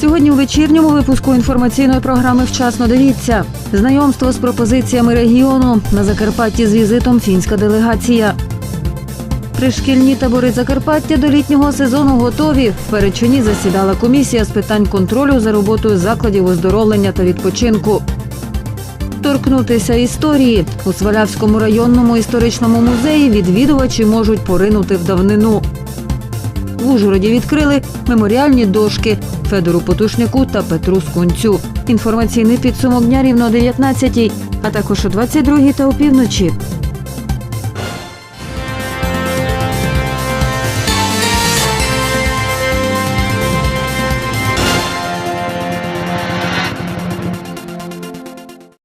Сьогодні у вечірньому випуску інформаційної програми Вчасно дивіться. Знайомство з пропозиціями регіону на Закарпатті з візитом фінська делегація. Пришкільні табори Закарпаття до літнього сезону готові. В Перечині засідала комісія з питань контролю за роботою закладів оздоровлення та відпочинку. Торкнутися історії у Свалявському районному історичному музеї відвідувачі можуть поринути в давнину. В Ужгороді відкрили меморіальні дошки Федору Потушняку та Петру Скунцю. Інформаційний підсумок дня рівно о 19 а також о 22 та опівночі.